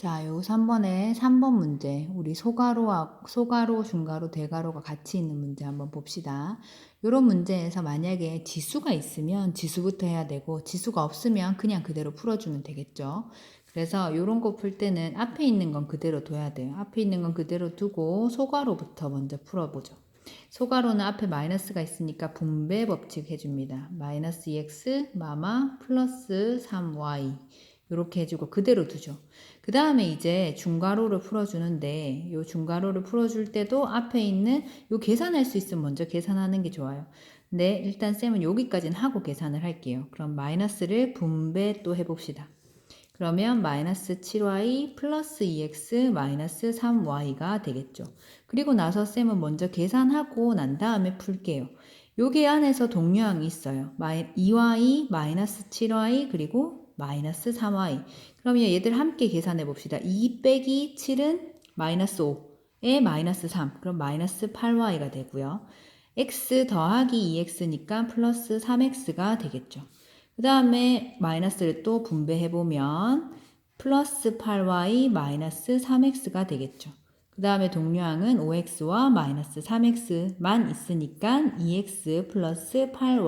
자, 요 3번에 3번 문제. 우리 소가로와 소가로, 중가로, 대가로가 같이 있는 문제 한번 봅시다. 요런 문제에서 만약에 지수가 있으면 지수부터 해야 되고 지수가 없으면 그냥 그대로 풀어 주면 되겠죠. 그래서 요런 거 풀 때는 앞에 있는 건 그대로 둬야 돼요. 앞에 있는 건 그대로 두고 소가로부터 먼저 풀어 보죠. 소가로는 앞에 마이너스가 있으니까 분배 법칙 해 줍니다. 마이너스 2x 마마 플러스 3y 이렇게 해주고 그대로 두죠. 그 다음에 이제 중괄호를 풀어주는데 요 중괄호를 풀어줄 때도 앞에 있는 요 계산할 수 있으면 먼저 계산하는 게 좋아요. 네, 일단 쌤은 여기까지는 하고 계산을 할게요. 그럼 마이너스를 분배 또 해봅시다. 그러면 마이너스 7y 플러스 2x 마이너스 3y가 되겠죠. 그리고 나서 쌤은 먼저 계산하고 난 다음에 풀게요. 요게 안에서 동료항이 있어요. 2y 마이너스 7y 그리고 마이너스 3y. 그러면 얘들 함께 계산해 봅시다. 2 빼기 7은 마이너스 5에 마이너스 3. 그럼 마이너스 8y가 되고요. x 더하기 2x니까 플러스 3x가 되겠죠. 그 다음에 마이너스를 또 분배해 보면 플러스 8y 마이너스 3x가 되겠죠. 그 다음에 동료항은 5x와 마이너스 3x만 있으니까 2x 플러스 8y